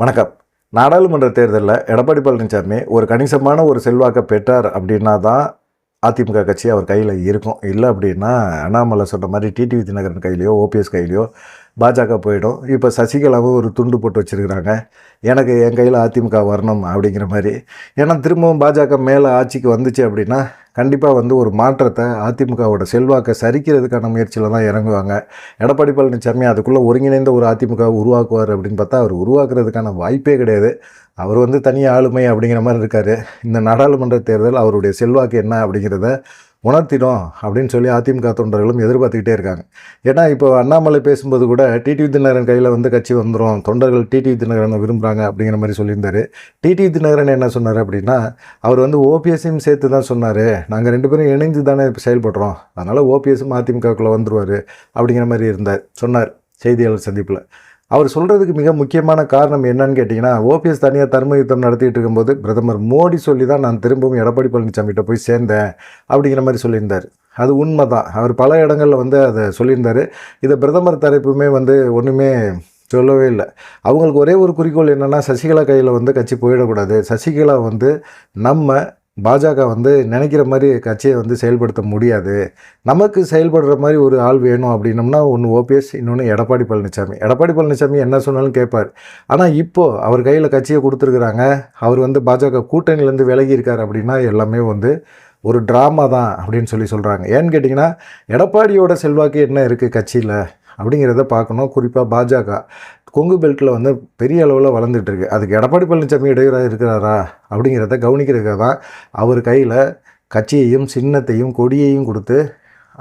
வணக்கம். நாடாளுமன்ற தேர்தலில் எடப்பாடி பழனிசாமி ஒரு கணிசமான ஒரு செல்வாக்கை பெற்றார் அப்படின்னா தான் அதிமுக கட்சி அவர் கையில் இருக்கும். இல்லை அப்படின்னா அண்ணாமலை சொன்ன மாதிரி டிடிவி தினகரன் கையிலையோ ஓபிஎஸ் கையிலையோ பாஜக போயிடும். இப்போ சசிகலாவும் ஒரு துண்டு போட்டு வச்சுருக்கிறாங்க. எனக்கு என் கையில் அதிமுக வரணும் அப்படிங்கிற மாதிரி. ஏன்னா திரும்பவும் பாஜக மேலே ஆட்சிக்கு வந்துச்சு அப்படின்னா கண்டிப்பாக வந்து ஒரு மாற்றத்தை அதிமுகவோட செல்வாக்கை சரிக்கிறதுக்கான முயற்சியில் தான் இறங்குவாங்க. எடப்பாடி பழனிசாமி அதுக்குள்ளே ஒருங்கிணைந்த ஒரு அதிமுக உருவாக்குவார் அப்படின்னு பார்த்தா அவர் உருவாக்குறதுக்கான வாய்ப்பே கிடையாது. அவர் வந்து தனி ஆளுமை அப்படிங்கிற மாதிரி இருக்கார். இந்த நாடாளுமன்ற தேர்தல் அவருடைய செல்வாக்கு என்ன அப்படிங்கிறத உணர்த்திடும் அப்படின்னு சொல்லி அதிமுக தொண்டர்களும் எதிர்பார்த்துக்கிட்டே இருக்காங்க. ஏன்னா இப்போ அண்ணாமலை பேசும்போது கூட டிடிவி தினகரன் கையில் வந்து கட்சி வந்துடும் தொண்டர்கள் டிடிவி தினகரனை விரும்புகிறாங்க அப்படிங்கிற மாதிரி சொல்லியிருந்தார். டிடிவி தினகரன் என்ன சொன்னார் அப்படின்னா அவர் வந்து ஓபிஎஸ்ஸையும் சேர்த்து தான் சொன்னார். நாங்கள் ரெண்டு பேரும் இணைந்து தானே இப்போ செயல்படுறோம். அதனால் ஓபிஎஸும் அதிமுகக்குள்ளே வந்துடுவார் அப்படிங்கிற மாதிரி இருந்தார் சொன்னார் செய்தியாளர் சந்திப்பில். அவர் சொல்கிறதுக்கு மிக முக்கியமான காரணம் என்னன்னு கேட்டிங்கன்னா ஓபிஎஸ் தனியாக தர்ம யுத்தம் நடத்திட்டு இருக்கும்போது பிரதமர் மோடி சொல்லி தான் நான் திரும்பவும் எடப்பாடி பழனிசாமிகிட்ட போய் சேர்ந்தேன் அப்படிங்கிற மாதிரி சொல்லியிருந்தார். அது உண்மை தான் அவர் பல இடங்களில் வந்து அதை சொல்லியிருந்தார். இதை பிரதமர் தரப்புமே வந்து ஒன்றுமே சொல்லவே இல்லை. அவங்களுக்கு ஒரே ஒரு குறிக்கோள் என்னென்னா சசிகலா கையில் வந்து கட்சி போயிடக்கூடாது. சசிகலா வந்து நம்ம பாஜக வந்து நினைக்கிற மாதிரி கட்சியை வந்து செயல்படுத்த முடியாது. நமக்கு செயல்படுற மாதிரி ஒரு ஆள் வேணும் அப்படின்னம்னா ஒன்று ஓபிஎஸ் இன்னொன்று எடப்பாடி பழனிசாமி எடப்பாடி பழனிசாமி என்ன சொன்னாலும் கேட்பார். ஆனால் இப்போது அவர் கையில் கட்சியை கொடுத்துருக்குறாங்க. அவர் வந்து பாஜக கூட்டணியிலேருந்து விலகி இருக்கார் அப்படின்னா எல்லாமே வந்து ஒரு ட்ராமா தான் அப்படின்னு சொல்லி சொல்கிறாங்க ஏன்னு கேட்டிங்கன்னா எடப்பாடியோட செல்வாக்கு என்ன இருக்குது கட்சியில்? அப்படிங்கிறத பார்க்கணும். குறிப்பாக பாஜக கொங்கு பெல்ட்டில் வந்து பெரிய அளவில் வளர்ந்துட்டு இருக்கு. அதுக்கு எடப்பாடி பழனிசாமி இடையூறாக இருக்கிறாரா அப்படிங்கிறத கவனிக்கிறதுக்காக தான் அவர் கையில் கட்சியையும் சின்னத்தையும் கொடியையும் கொடுத்து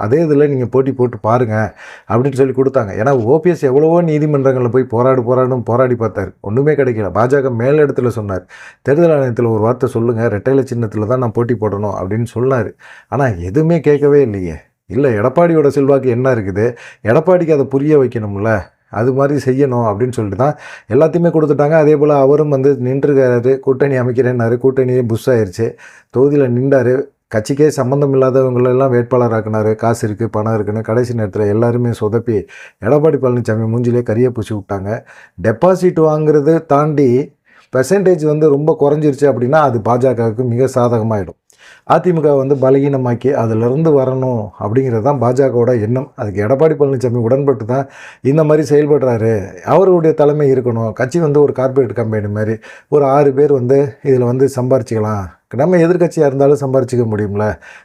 அதே இதில் நீங்கள் போட்டி போட்டு பாருங்கள் அப்படின்னு சொல்லி கொடுத்தாங்க. ஏன்னா ஓபிஎஸ் எவ்வளவோ நீதிமன்றங்களில் போய் போராடு போராடும் போராடி பார்த்தார். ஒன்றுமே கிடைக்கல. பாஜக மேலிடத்தில் சொன்னார். தேர்தல் ஆணையத்தில் ஒரு வார்த்தை சொல்லுங்கள் ரெட்டையில சின்னத்தில் தான் நான் போட்டி போடணும் அப்படின்னு சொன்னார். ஆனால் எதுவுமே கேட்கவே இல்லையே. இல்லை எடப்பாடியோட செல்வாக்கு என்ன இருக்குது? எடப்பாடிக்கு அதை புரிய வைக்கணும்ல? அது மாதிரி செய்யணும் அப்படின்னு சொல்லிட்டு தான் எல்லாத்தையுமே கொடுத்துட்டாங்க. அதே போல் அவரும் வந்து நின்றுருக்காரு. கூட்டணி அமைக்கிறேன்னாரு. கூட்டணியே புஷ் ஆயிடுச்சு தொகுதியில் நின்றார். கட்சிக்கே சம்மந்தம் இல்லாதவங்களெல்லாம் வேட்பாளராக்குனாரு. காசு இருக்குது பணம் இருக்குன்னு கடைசி நேரத்தில் எல்லாருமே சொதப்பி எடப்பாடி பழனிசாமி மூஞ்சிலே கரியை பூச்சி விட்டாங்க. டெபாசிட் வாங்குறது தாண்டி பெர்சன்டேஜ் வந்து ரொம்ப குறைஞ்சிருச்சு அப்படின்னா அது பாஜகவுக்கு மிக சாதகமாயிடும். அதிமுக வந்து பலகீனமாக்கி அதிலிருந்து வரணும் அப்படிங்கிறது தான் பாஜகவோட எண்ணம். அதுக்கு எடப்பாடி பழனிசாமி உடன்பட்டு தான் இந்த மாதிரி செயல்படுறாரு. அவருடைய தலைமை இருக்கணும். கட்சி வந்து ஒரு கார்ப்பரேட் கம்பெனி மாதிரி ஒரு ஆறு பேர் வந்து இதில் வந்து சம்பாரிச்சிக்கலாம். நம்ம எதிர்க்கட்சியாக இருந்தாலும் சம்பாரிச்சிக்க முடியும்ல.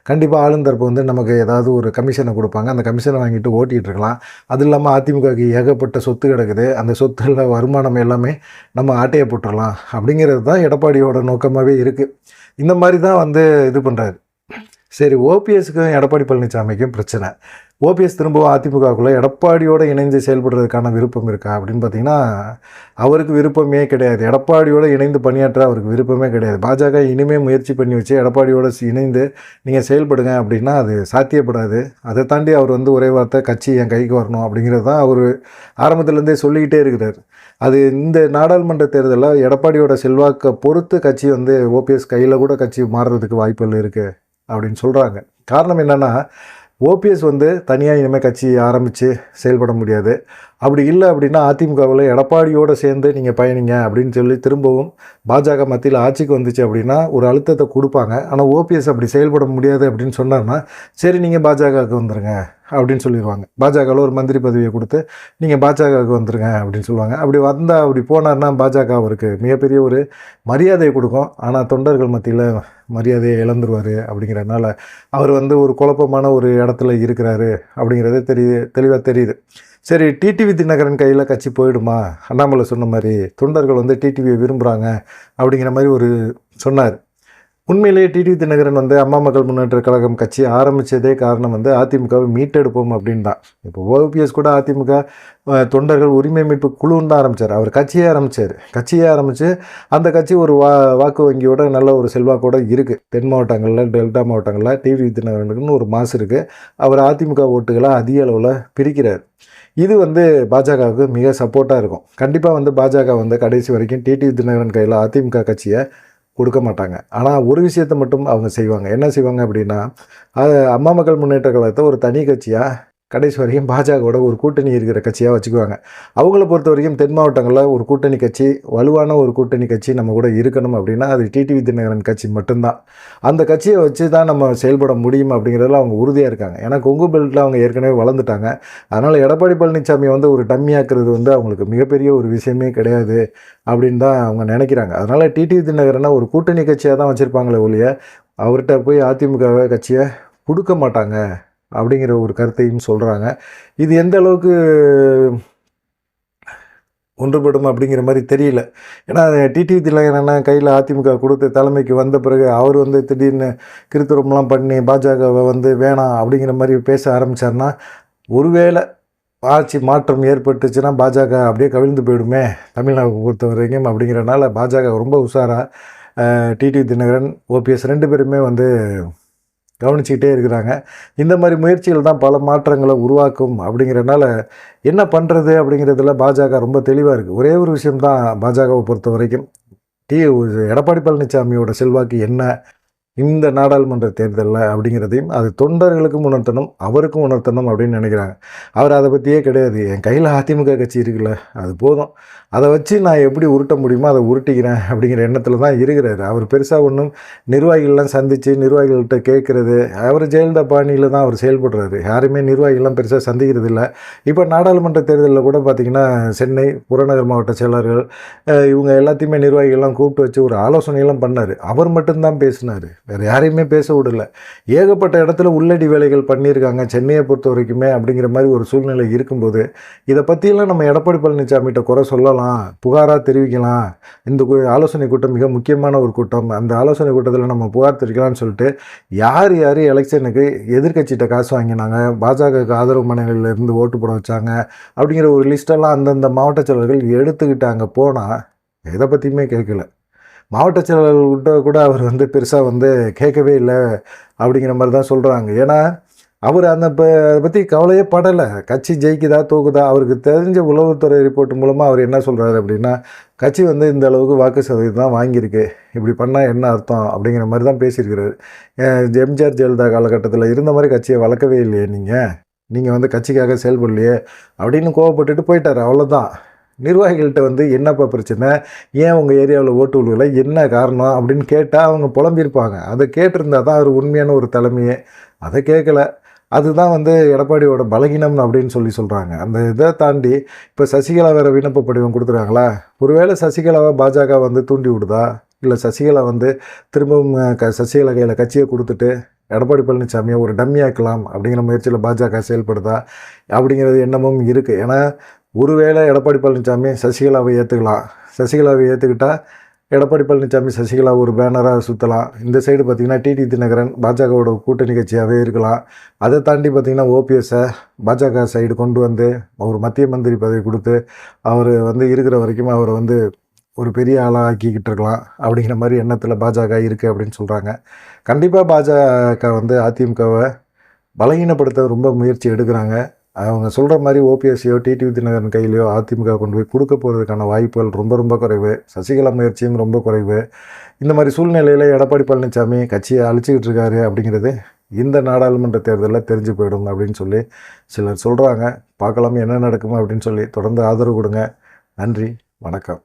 கண்டிப்பாக ஆளுந்தரப்பு வந்து நமக்கு ஏதாவது ஒரு கமிஷனை கொடுப்பாங்க. அந்த கமிஷனை வாங்கிட்டு ஓட்டிகிட்டு இருக்கலாம். அது இல்லாமல் அதிமுகவுக்கு ஏகப்பட்ட சொத்து கிடக்குது. அந்த சொத்துல வருமானம் எல்லாமே நம்ம ஆட்டையை போட்டுடலாம் அப்படிங்கிறது தான் எடப்பாடியோட நோக்கமாகவே இருக்குது இந்த மாதிரி தான் வந்து இது பண்ணுறாரு சரி ஓபிஎஸ்க்கும் எடப்பாடி பழனிசாமிக்கும் பிரச்சனை. ஓபிஎஸ் திரும்பவும் அதிமுகக்குள்ளே எடப்பாடியோடு இணைந்து செயல்படுறதுக்கான விருப்பம் இருக்கா? அப்படின்னு பார்த்தீங்கன்னா அவருக்கு விருப்பமே கிடையாது. எடப்பாடியோடு இணைந்து பணியாற்ற அவருக்கு விருப்பமே கிடையாது. பாஜக இனிமேல் முயற்சி பண்ணி வச்சு எடப்பாடியோடு இணைந்து நீங்கள் செயல்படுங்க அப்படின்னா அது சாத்தியப்படாது. அதை தாண்டி அவர் வந்து ஒரே வார்த்தை கட்சி என் கைக்கு வரணும் அப்படிங்கிறது தான் அவர் ஆரம்பத்துலேருந்தே சொல்லிக்கிட்டே இருக்கிறார். அது இந்த நாடாளுமன்ற தேர்தலில் எடப்பாடியோட செல்வாக்கை பொறுத்து கட்சி வந்து ஓபிஎஸ் கையில் கூட கட்சி மாறுறதுக்கு வாய்ப்புகள் இருக்குது அப்படின்னு சொல்கிறாங்க காரணம் என்னென்னா ஓபிஎஸ் வந்து தனியாக இனிமேல் கட்சி ஆரம்பித்து செயல்பட முடியாது. அப்படி இல்லை அப்படின்னா அதிமுகவில் எடப்பாடியோடு சேர்ந்து நீங்கள் பயணிங்க அப்படின்னு சொல்லி திரும்பவும் பாஜக மத்தியில் ஆட்சிக்கு வந்துச்சு அப்படின்னா ஒரு அழுத்தத்தை கொடுப்பாங்க. ஆனால் ஓபிஎஸ் அப்படி செயல்பட முடியாது அப்படின்னு சொன்னார்னா சரி நீங்கள் பாஜகவுக்கு வந்துடுங்க அப்படின்னு சொல்லிடுவாங்க பாஜகவில் ஒரு மந்திரி பதவியை கொடுத்து நீங்கள் பாஜகவுக்கு வந்துருங்க அப்படின்னு சொல்லுவாங்க. அப்படி வந்தால் அப்படி போனார்னா பாஜக அவருக்கு மிகப்பெரிய ஒரு மரியாதையை கொடுக்கும். ஆனால் தொண்டர்கள் மத்தியில் மரியாதையை இழந்துருவார் அப்படிங்கிறதுனால அவர் வந்து ஒரு குழப்பமான ஒரு இடத்துல இருக்கிறாரு அப்படிங்கிறது தெரியுது தெளிவாக தெரியுது. சரி டிடிவி தினகரன் கையில் கட்சி போயிடுமா? அண்ணாமலை சொன்ன மாதிரி தொண்டர்கள் வந்து டிடிவியை விரும்புகிறாங்க அப்படிங்கிற மாதிரி ஒரு சொன்னார். உண்மையிலேயே டிடி தினகரன் வந்து அம்மா மக்கள் முன்னேற்ற கழகம் கட்சி ஆரம்பித்ததே காரணம் வந்து அதிமுகவை மீட்டெடுப்போம் அப்படின்னு தான் இப்போ ஓபிஎஸ் கூட அதிமுக தொண்டர்கள் உரிமை மீட்பு குழுன்னு தான் ஆரம்பித்தார் அவர் கட்சியே ஆரம்பித்தார் கட்சியே ஆரம்பித்து அந்த கட்சி ஒரு வா வாக்கு வங்கியோட நல்ல ஒரு செல்வாக்கோட இருக்குது தென் மாவட்டங்களில் டெல்டா மாவட்டங்களில் டிவி தினகரனுக்குன்னு ஒரு மாசு இருக்குது அவர் அதிமுக ஓட்டுகளை அதிக அளவில் பிரிக்கிறார். இது வந்து பாஜகவுக்கு மிக சப்போர்ட்டாக இருக்கும். கண்டிப்பாக வந்து பாஜக வந்து கடைசி வரைக்கும் டிடிவி தினகரன் கையில் அதிமுக கட்சியை கொடுக்க மாட்டாங்க. ஆனால் ஒரு விஷயத்தை மட்டும் அவங்க செய்வாங்க. என்ன செய்வாங்க அப்படின்னா அது அம்மா மக்கள் முன்னேற்ற கழகத்தை ஒரு தனி கட்சியாக கடைசி வரைக்கும் பாஜகவோட ஒரு கூட்டணி இருக்கிற கட்சியாக வச்சுக்குவாங்க. அவங்கள பொறுத்த வரைக்கும் தென் மாவட்டங்களில் ஒரு கூட்டணி கட்சி வலுவான ஒரு கூட்டணி கட்சி நம்ம கூட இருக்கணும் அப்படின்னா அது டிடிவி தினகரன் கட்சி மட்டும்தான். அந்த கட்சியை வச்சு தான் நம்ம செயல்பட முடியும் அப்படிங்கிறதுல அவங்க உறுதியாக இருக்காங்க. ஏன்னா கொங்கு பெல்ட்டில் அவங்க ஏற்கனவே வளர்ந்துட்டாங்க. அதனால் எடப்பாடி பழனிசாமி வந்து ஒரு டம்மியாக்குறது வந்து அவங்களுக்கு மிகப்பெரிய ஒரு விஷயமே கிடையாது அப்படின்னு தான் அவங்க நினைக்கிறாங்க. அதனால் டிடிவி தினகரனை ஒரு கூட்டணி கட்சியாக தான் வச்சுருப்பாங்களே ஒழிய அவர்கிட்ட போய் அதிமுக கட்சியை கொடுக்க மாட்டாங்க. அப்படிங்கிற ஒரு கருத்தையும் சொல்கிறாங்க இது எந்த அளவுக்கு ஒன்றுபடும் அப்படிங்கிற மாதிரி தெரியல. ஏன்னா டிடிவி திலகரன்னா கையில் அதிமுக கொடுத்து தலைமைக்கு வந்த பிறகு அவர் வந்து திடீர்னு கிருத்துரம்லாம் பண்ணி பாஜகவை வந்து வேணாம் அப்படிங்கிற மாதிரி பேச ஆரம்பித்தார்னா ஒருவேளை ஆட்சி மாற்றம் ஏற்பட்டுச்சுன்னா பாஜக அப்படியே கவிழ்ந்து போயிடுமே தமிழ்நாடு பொறுத்த வரைக்கும் அப்படிங்கிறனால பாஜக ரொம்ப உஷாராக டிடிவி தினகரன் ஓபிஎஸ் ரெண்டு பேருமே வந்து கவனிச்சிக்கிட்டே இருக்கிறாங்க. இந்த மாதிரி முயற்சிகள் தான் பல மாற்றங்களை உருவாக்கும் அப்படிங்கிறனால என்ன பண்ணுறது அப்படிங்கிறதுல பாஜக ரொம்ப தெளிவாக இருக்குது ஒரே ஒரு விஷயம்தான் பாஜகவை பொறுத்த வரைக்கும் டி எடப்பாடி பழனிசாமியோட செல்வாக்கு என்ன? இந்த நாடாளுமன்ற தேர்தலில் அப்படிங்கிறதையும் அது தொண்டர்களுக்கும் உணர்த்தணும் அவருக்கும் உணர்த்தணும் அப்படின்னு நினைக்கிறாங்க. அவர் அதை பற்றியே கிடையாது. என் கையில் அதிமுக கட்சி இருக்குல்ல அது போதும். அதை வச்சு நான் எப்படி உருட்ட முடியுமோ அதை உருட்டிக்கிறேன் அப்படிங்கிற எண்ணத்தில் தான் இருக்கிறாரு. அவர் பெருசாக ஒன்றும் நிர்வாகிகள்லாம் சந்தித்து நிர்வாகிகள்கிட்ட கேட்குறது அவர் ஜெயலலிதா பாணியில் தான் அவர் செயல்படுறாரு. யாருமே நிர்வாகிகள்லாம் பெருசாக சந்திக்கிறது இல்லை. இப்போ நாடாளுமன்ற தேர்தலில் கூட பார்த்திங்கன்னா சென்னை புறநகர் மாவட்ட செயலாளர்கள் இவங்க எல்லாத்தையுமே நிர்வாகிகள்லாம் கூப்பிட்டு வச்சு ஒரு ஆலோசனையெல்லாம் பண்ணார். அவர் மட்டும்தான் பேசினார். வேறு யாரையுமே பேச விடல. ஏகப்பட்ட இடத்துல உள்ளடி வேலைகள் பண்ணியிருக்காங்க. சென்னையை பொறுத்த வரைக்குமே அப்படிங்கிற மாதிரி ஒரு சூழ்நிலை இருக்கும்போது இதை பற்றியெல்லாம் நம்ம எடப்பாடி பழனிசாமிகிட்ட குறை சொல்லலாம் புகாராக தெரிவிக்கலாம். இந்த கு- ஆலோசனை கூட்டம் மிக முக்கியமான ஒரு கூட்டம். அந்த ஆலோசனை கூட்டத்தில் நம்ம புகார் தெரிவிக்கலாம்னு சொல்லிட்டு யார் யார் எலெக்ஷனுக்கு எதிர்க்கட்சிகிட்ட காசு வாங்கினாங்க பாஜகவுக்கு ஆதரவு மனைகளில் இருந்து ஓட்டு போட வச்சாங்க அப்படிங்கிற ஒரு லிஸ்ட்டெல்லாம் அந்தந்த மாவட்ட செயலர்கள் எடுத்துக்கிட்டாங்க. போனால் எதை பற்றியுமே கேட்கல. மாவட்ட செயலாளர்கிட்ட கூட அவர் வந்து பெருசாக வந்து கேட்கவே இல்லை அப்படிங்கிற மாதிரி தான் சொல்கிறாங்க ஏன்னா அவர் அந்த இப்போ அதை பற்றி கவலையே படலை. கட்சி ஜெயிக்குதா தூக்குதா அவருக்கு தெரிஞ்ச உளவுத்துறை ரிப்போர்ட் மூலமாக அவர் என்ன சொல்கிறாரு அப்படின்னா கட்சி வந்து இந்த அளவுக்கு வாக்கு சதவீதம் தான் வாங்கியிருக்கு. இப்படி பண்ணால் என்ன அர்த்தம் அப்படிங்கிற மாதிரி தான் பேசியிருக்கிறாரு. எம்ஜிஆர் ஜெயலலிதா காலகட்டத்தில் இருந்த மாதிரி கட்சியை வளர்க்கவே இல்லையே நீங்கள் நீங்கள் வந்து கட்சிக்காக செயல்படலையே அப்படின்னு கோவப்பட்டுட்டு போயிட்டார். அவ்வளோதான் நிர்வாகிகள்கிட்ட வந்து என்னப்பா பிரச்சனை? ஏன் உங்கள் ஏரியாவில் ஓட்டு விழுகலை? என்ன காரணம்? அப்படின்னு கேட்டால் அவங்க புலம்பியிருப்பாங்க. அதை கேட்டிருந்தால் தான் அவர் உண்மையான ஒரு தலைமையே. அதை கேட்கல அதுதான் வந்து எடப்பாடியோட பலகீனம் அப்படின்னு சொல்லி சொல்கிறாங்க அந்த இதை தாண்டி இப்போ சசிகலா வேறு விண்ணப்ப படிவம் கொடுத்துருக்காங்களா ஒருவேளை சசிகலாவை பாஜக வந்து தூண்டி விடுதா? இல்லை சசிகலா வந்து திரும்பவும் க சசிகலா கையில் கட்சியை கொடுத்துட்டு எடப்பாடி பழனிசாமியை ஒரு டம்மியாக்கலாம் அப்படிங்கிற முயற்சியில் பாஜக செயல்படுதா? அப்படிங்கிறது எண்ணமும் இருக்குது ஏன்னா ஒருவேளை எடப்பாடி பழனிசாமி சசிகலாவை ஏற்றுக்கலாம் சசிகலாவை ஏற்றுக்கிட்டால் எடப்பாடி பழனிசாமி சசிகலா ஒரு பேனராக சுற்றலாம் இந்த சைடு பார்த்திங்கன்னா டிடி தினகரன் பாஜகவோட கூட்டணி கட்சியாகவே இருக்கலாம். அதை தாண்டி பார்த்திங்கன்னா ஓபிஎஸ்ஸை பாஜக சைடு கொண்டு வந்து ஒரு மத்திய மந்திரி பதவி கொடுத்து அவர் வந்து இருக்கிற வரைக்கும் அவரை வந்து ஒரு பெரிய ஆளாக ஆக்கிக்கிட்டு இருக்கலாம். அப்படிங்கிற மாதிரி எண்ணத்தில் பாஜக இருக்குது அப்படின்னு சொல்கிறாங்க கண்டிப்பாக பாஜக வந்து அதிமுகவை பலகீனப்படுத்த ரொம்ப முயற்சி எடுக்கிறாங்க. அவங்க சொல்கிற மாதிரி ஓபிஎஸ்சியோ டிடிவி தினகரன் கையிலையோ அதிமுக கொண்டு போய் கொடுக்க போகிறதுக்கான வாய்ப்புகள் ரொம்ப ரொம்ப குறைவு. சசிகலா முயற்சியும் ரொம்ப குறைவு. இந்த மாதிரி சூழ்நிலையில் எடப்பாடி பழனிசாமி கட்சியை அழிச்சிக்கிட்டு இருக்காரு அப்படிங்கிறது இந்த நாடாளுமன்ற தேர்தலில் தெரிஞ்சு போயிடும் அப்படின்னு சொல்லி சிலர் சொல்கிறாங்க பார்க்கலாம் என்ன நடக்கும் அப்படின்னு சொல்லி தொடர்ந்து ஆதரவு கொடுங்க. நன்றி வணக்கம்.